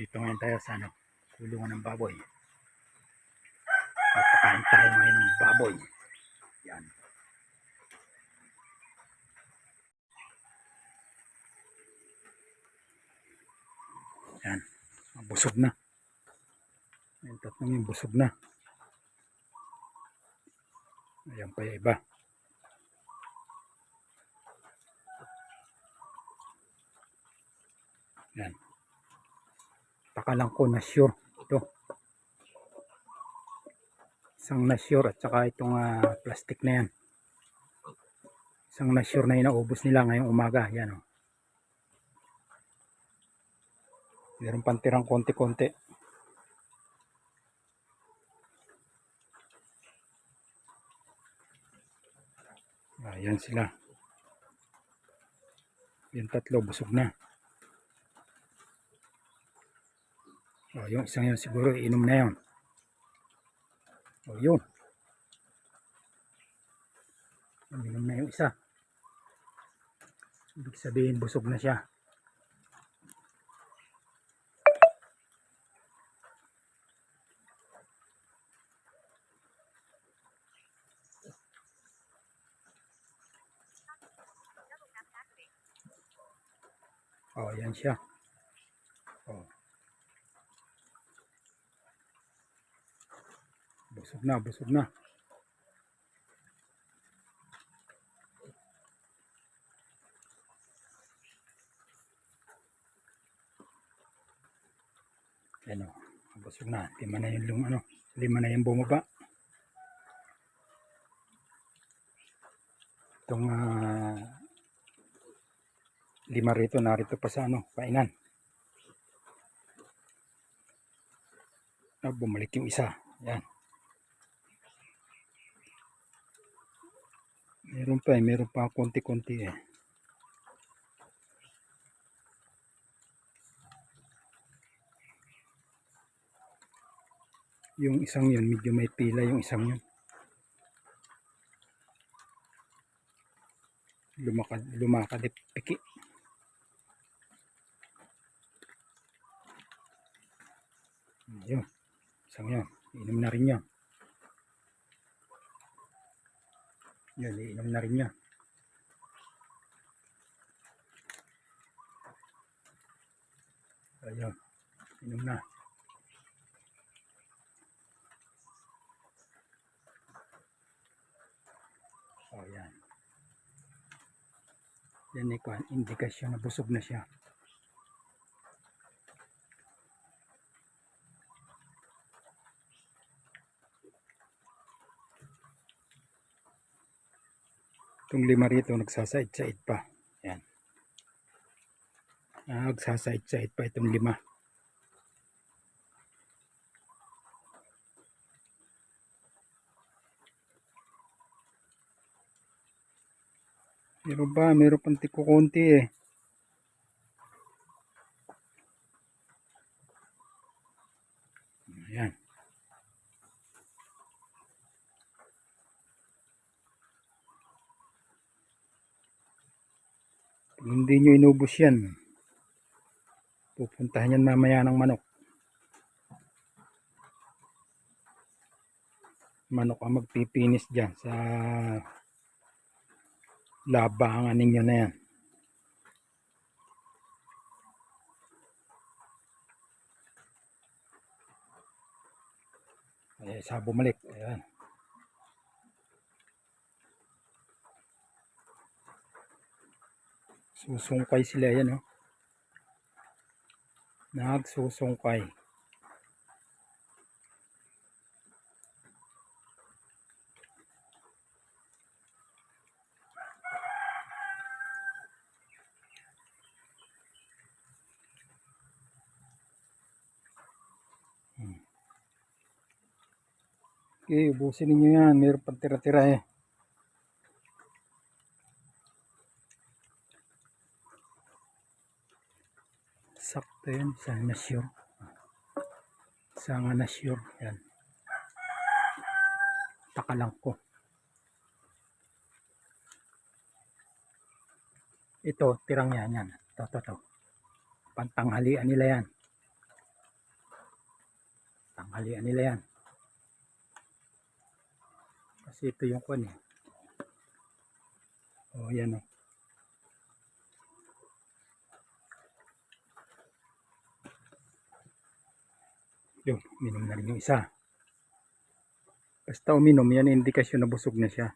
Dito ngayon tayo sa ano, kulungan ng baboy. Magpakain tayo ngayon ng baboy. Yan. Yan. Ah, Busog na. Yung tatlong yung busog na. Ayan pa yung iba. Yan. Pakalang ko na sure. Ito. Isang na sure at saka itong ah, plastic na yan. Isang na sure na inaubos nila ngayong umaga. Yan o. Meron pang tirang konti-konti. Ayan sila. Yung tatlo busog na. O, yung isang yun siguro inom na yun. O, yun. Inom na yung isa. Ibig sabihin busog na siya. O, yan siya. O. Busog na, busog na. Ano, busog na. Lima na yung ano, lima na yung bumaba. Itong ah, lima rito, narito pa sa ano, kainan. Ah, bumalik yung isa. Yan. Meron pa eh, meron pa konti-konti eh. Yung isang yun, medyo may pila yung isang yun. Lumakad, lumakad eh, piki. Ayun, isang yun. Inom na rin yan. Yun, iinom na rin yan. Ayun, inom na. Oh, yan. Yan ay indikasyon na busog na siya. Itong lima rito nagsasait-sait pa. Yan. Ah, nagsasait-sait pa itong lima. Meron ba? Meron pang tiko konti eh. Ayan. Pag hindi nyo inubos yan, pupuntahan yan mamaya ng manok. Manok ang magpipinis dyan sa labangan ninyo na yan. Eh, sa bumalik. Ayan. Susungkay sila yan, oh. Nagsusungkay. Okay, ubusin ninyo yan. Meron pang tira-tira eh. Sakto yan. Sa nasure. Sa nga nasure. Yan. Takalang ko. Ito, tirang yan yan. Ito, ito, ito. Pantanghalian nila yan. Tanghalian nila yan. Kasi ito yung kwan eh. Oh, yan oh. Yun, minom na rin yung isa. Basta uminom, yan indikasyon na busog na siya.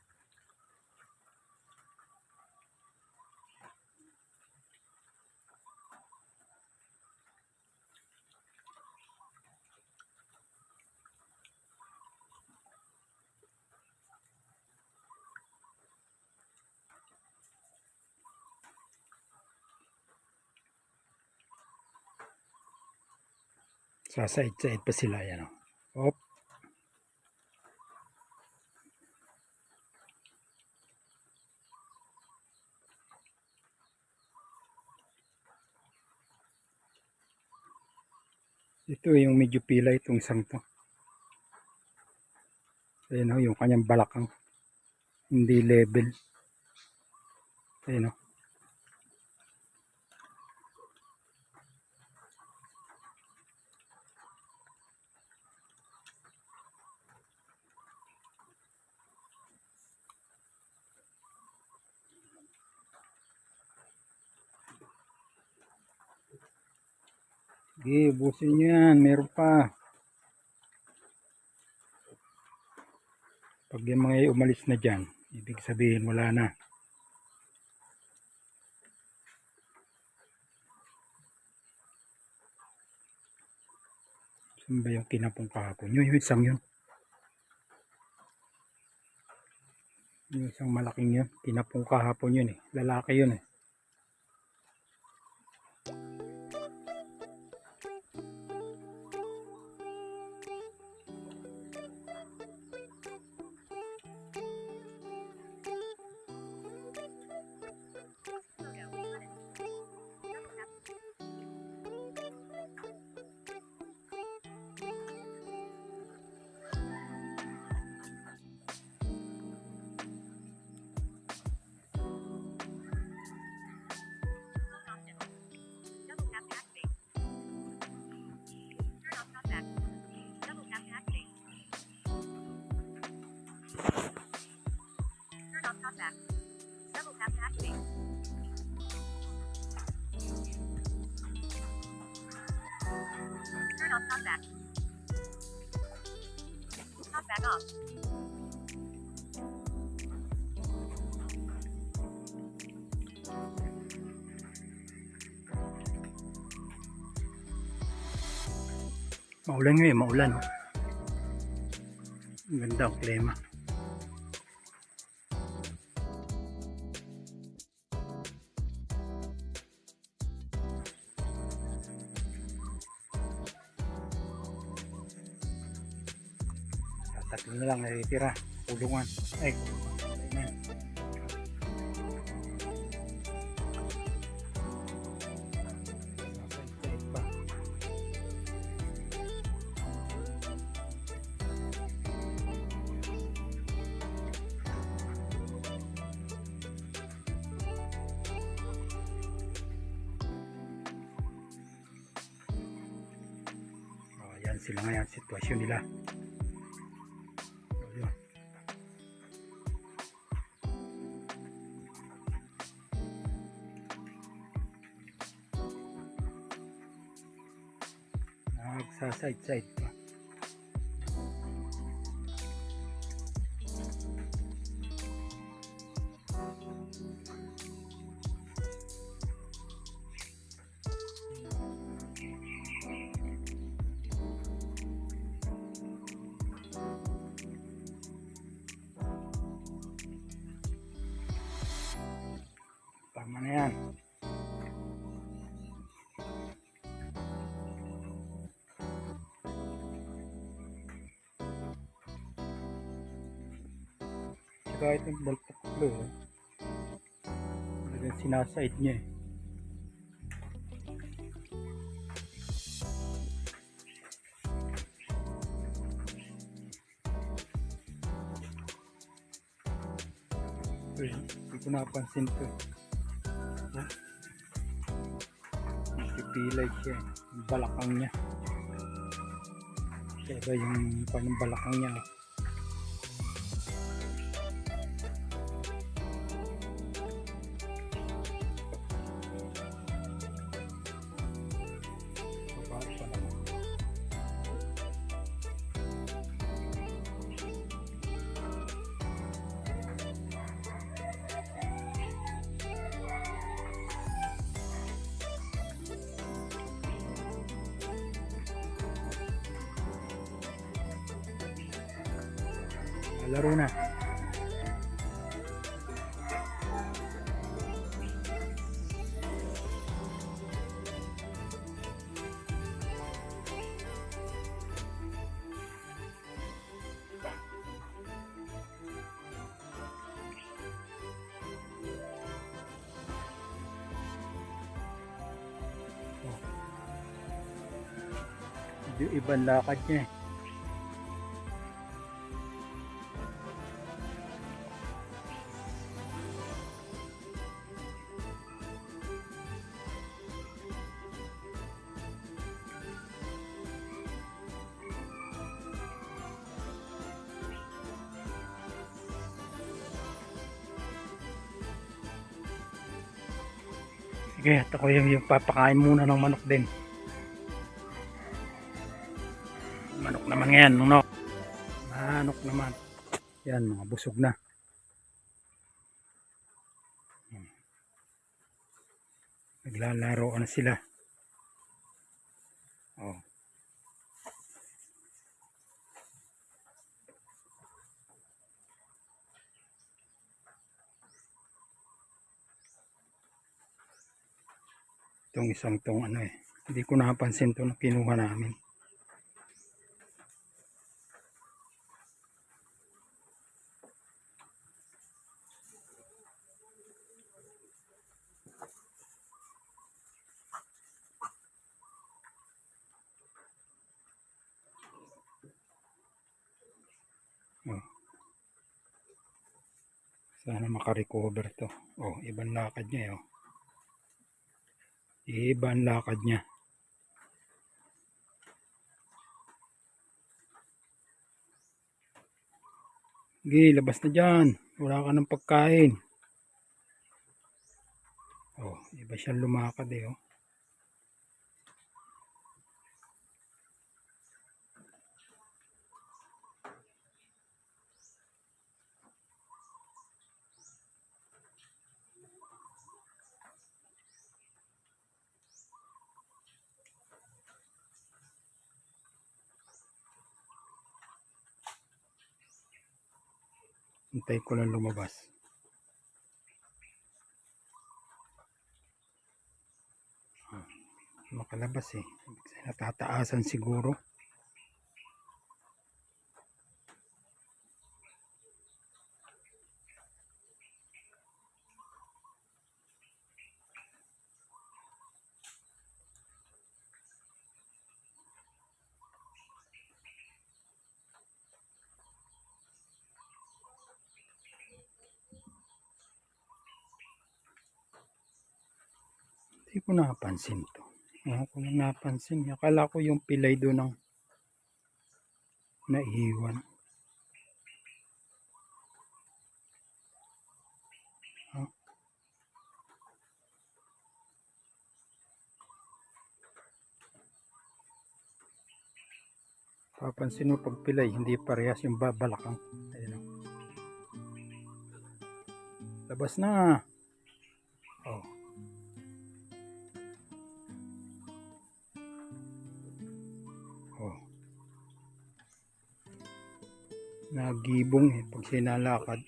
Sasaid-said pa sila yan oh. Op. Ito yung medyo pila itong isang to. Ayan o, yung kanyang balakang. Hindi level. Ayan o. Sige, busin nyo yan. Meron pa. Pag yung mga umalis na dyan, ibig sabihin wala na. Saan ba yung kinapong kahapon? Yung isang yun. Yung isang malaking yun. Kinapong kahapon yun eh. Lalaki yun eh. Hop back. Hop back off. mẫu lên cái mẫu lần mình đọc lên mà Tatlo na lang natitira. Kulungan. Ay, kulungan くささいさいとか Tsaka itong balpaklo. Eh. Talagang sinaside niya eh. Uy, hindi ko napansin to. Huh? Nakipilay siya. eh. Yung balakang niya. Kaya yung panong balakang niya. Medyo ibang lakad niya eh. Sige, at ako yung, yung papakain muna ng manok din. Ngayon, no? Manok naman. Yan, mga busog na. Naglalaro na sila. Oh. Itong isang tong ano eh. Hindi ko napansin to na kinuha namin. Oh. Sana makarecover to. Oh, ibang lakad niya eh, oh. Iba ang lakad niya. Sige, labas na dyan. Wala ka ng pagkain. Oh, iba siyang lumakad eh. Oh. Hintay ko lang lumabas. Ah, Makalabas eh. Natataasan siguro. Hindi ko napansin to. Ako ko napansin. Akala ko yung pilay doon ng naiwan. Huh? Papansin mo pag pilay, hindi parehas yung babalakang. Ayun o. Labas na. Oh. Nagibong eh pag sinalakad.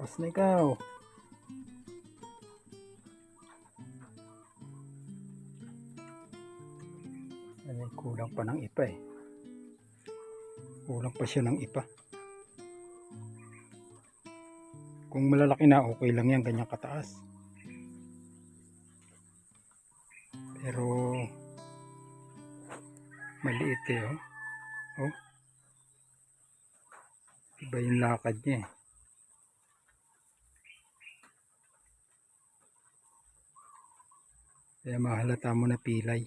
Labas na ikaw. Ano Ay, kulang pa ng ipa eh. Kulang pa siya ng ipa. Kung malalaki na okay lang yan ganyang kataas. Pero maliit eh oh. oh. Iba yung lakad niya eh. Kaya mahalata mo na pilay.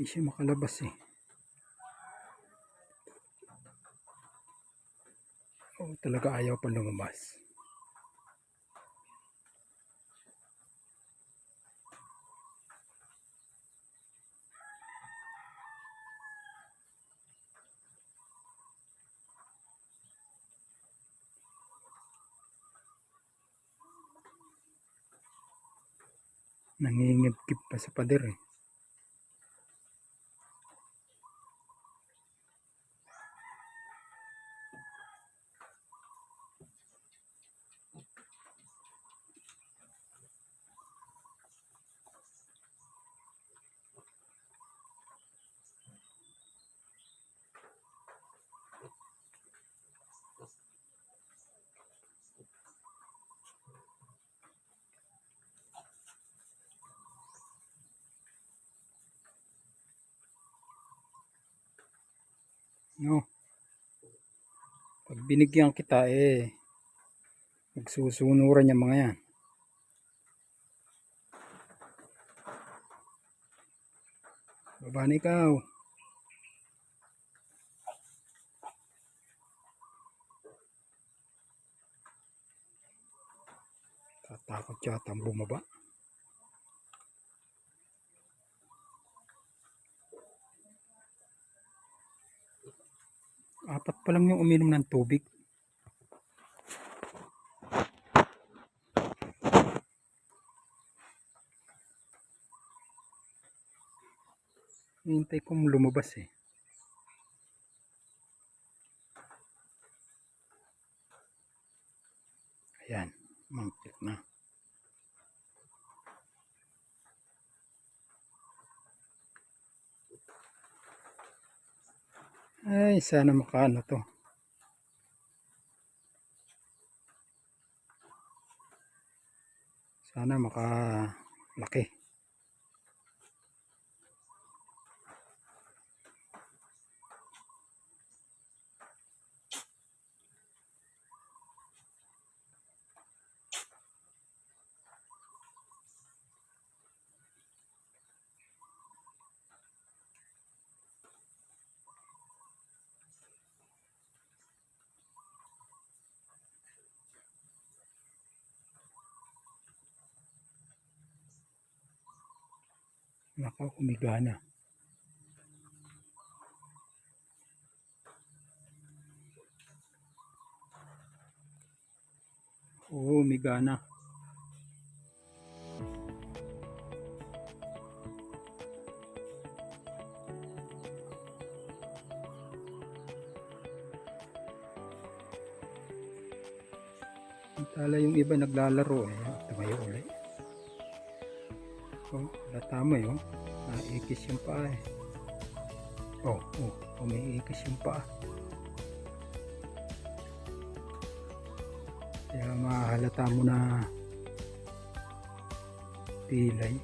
Hindi siya makalabas eh. Oh, talaga ayaw pa lumabas. Pa pader eh. No. Pag binigyan kita eh magsusunuran yung mga yan. Baba na ikaw. Tatakot yata ang bumaba. Apat pa lang yung uminom ng tubig. Hintay kong lumabas eh. Ayan, mampit na. Ay, sana makaano to. Sana makalaki. Nako, umiga na. Oo, umiga na. Tala yung iba naglalaro eh. Tumayo ulit. Oh, natama yun. Naikis yung paa eh. Oh, oh, umiikis yung paa. Kaya mahalata mo na pilay.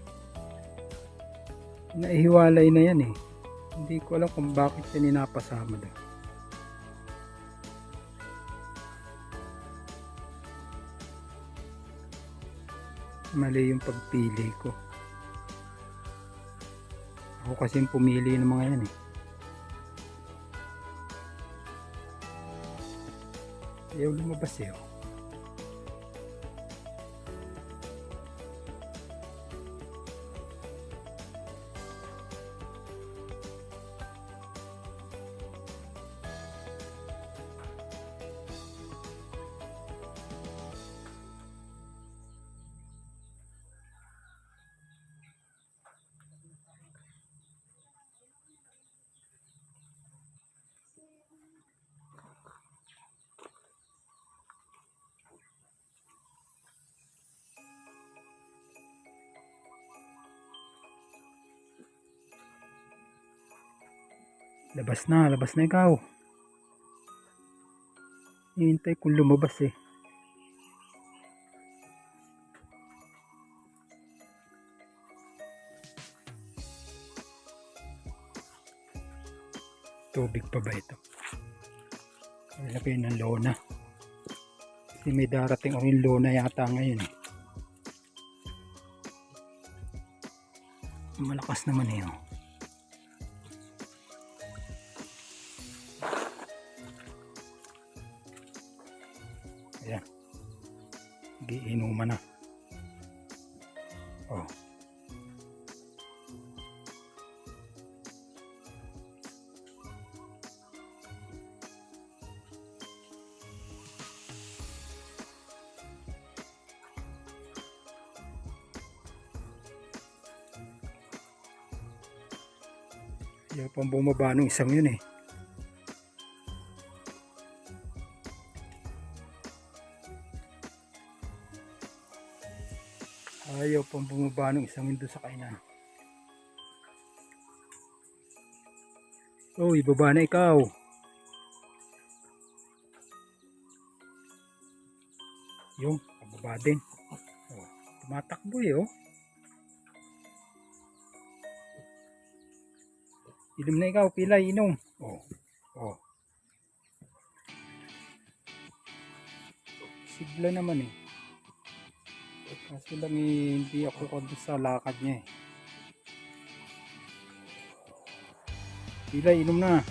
Naihiwalay na yan eh. Hindi ko alam kung bakit yan inapasama doon. Mali yung pagpili ko. Ako kasi pumili ng mga yan eh. Ayaw lumabas eh. oh. Labas na, labas na ikaw. Hihintay kong lumabas eh. Tubig pa ba ito? Lagay ng lona. Kasi may darating o yung lona yata ngayon eh. Malakas naman eh. oh. Ayan. Giinuman na. Oh. Ayaw pang bumaba nung isang yun eh. Pang bumaba nung isang doon sa kainan. Uy, baba na ikaw. Yung, pababa din. Oh, tumatakbo eh oh. Inom na ikaw, pilay, inom. Oh, oh. Sigla naman eh. Kaso lang eh, hindi ako kondo sa lakad niya eh. Pilay, inom na.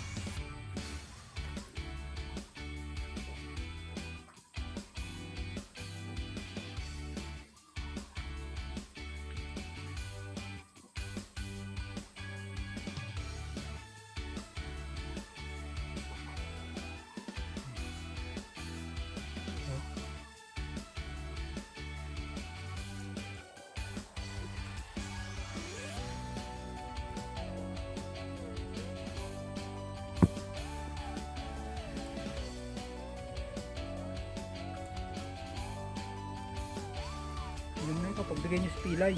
Inom na ikaw, pagbigay niyo si pilay.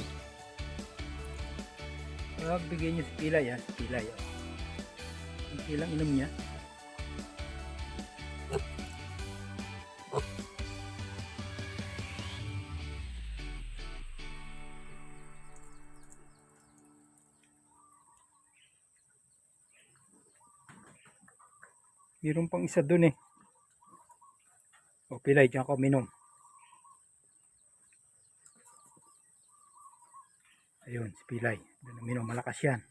Pagbigay niyo si pilay ha, si pilay. Oh. Ang ilang inom niya. Meron pang isa dun eh. O pilay, diyan ka minom. Ayun, si pilay. Doon malakas yan.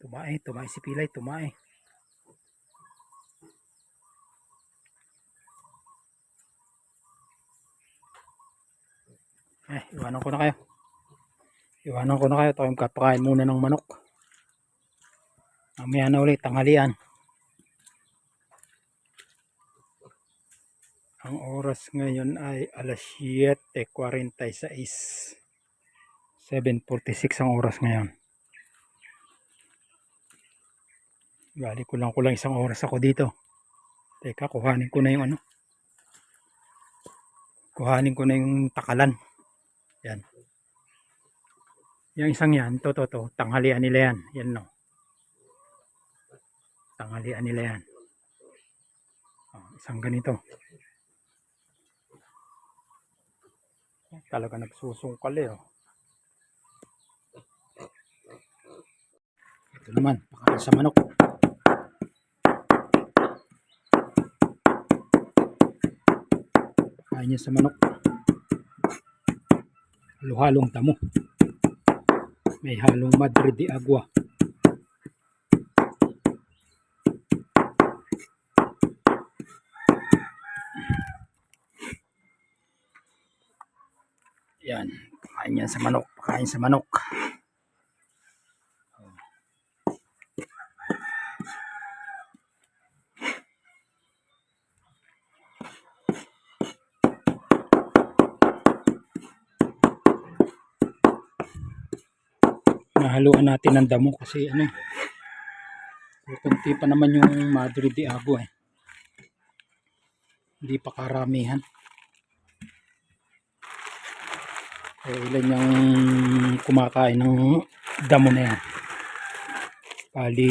Tumae, tumae si pilay, tumae. Eh, iwanan ko na kayo. Iwanan ko na kayo. Tayo kapakain muna ng manok. Mamaya na ulit, tanghalian. Ang oras ngayon ay alas 7.46. 7.46 ang oras ngayon. Bali ko lang ko lang isang oras ako dito. Teka, kuhanin ko na yung ano. Kuhanin ko na yung takalan. Yan. Yung isang yan, to, to, to. Tanghalian nila yan. Yan no. Tanghalian nila yan. Oh, isang ganito. Talaga nagsusungkal eh. Oh. Ito naman, pakain sa manok. Kain niya sa manok. Halo-halong tamo. May halong Madrid de Agua. Yan. Pakain yan sa manok. Pakain sa manok. Hinahaluan natin ng damo kasi ano eh. Kunti pa naman yung Madre de Agua eh. Hindi pa karamihan. So, ilan yung kumakain ng damo na yan. Pali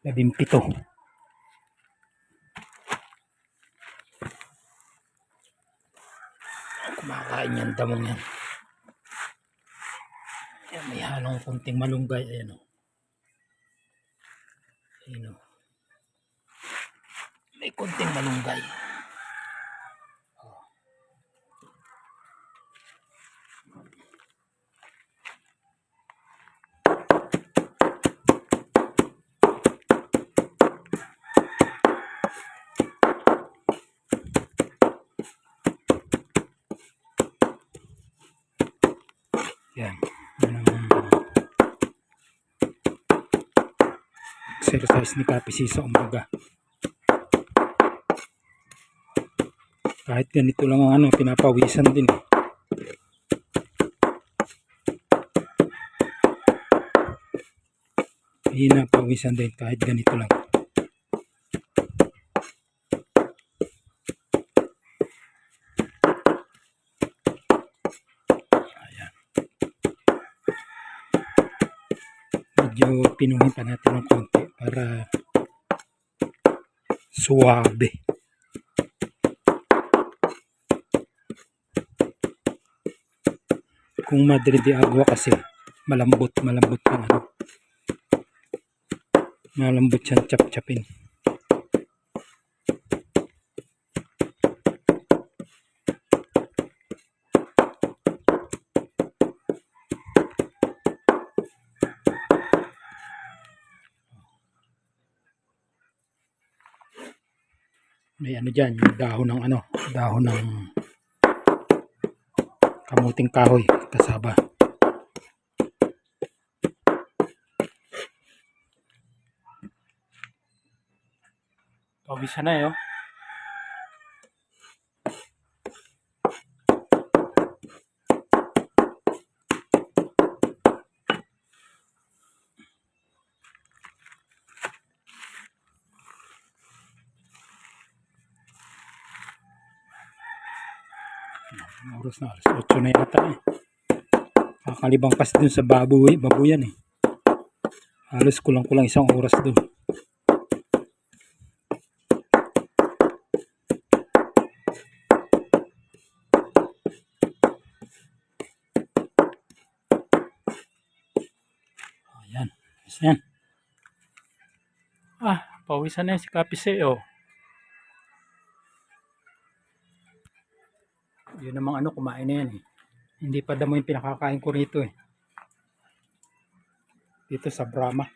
labing pito. Kumakain yan damong yan. Halong kunting malunggay. Ayan o. Ayan o. May kunting malunggay. Oh. Yan. Yan ang exercise ni Papi C umaga. Kahit ganito lang ang ano, pinapawisan din. eh. Pinapawisan din kahit ganito lang. Medyo pinuhin pa natin ng konti para suwabe. Kung Madre de Agua kasi malambot, malambot ang ano. Malambot siyang chap-chapin. Ano dyan, yung dahon ng ano, dahon ng kamuting kahoy kasaba. Pawisa na eh, oh. Anong oras na? Alas 8 na yata eh. Kakalibang kasi dun sa baboy, babuyan eh. Halos kulang-kulang isang oras dun. Ayan. Ayan. Ah, pawisan na yun si Kapise oh. Yun namang ano, kumain na yan eh. Hindi pa damo yung pinakakain ko rito eh. Dito sa Brahma.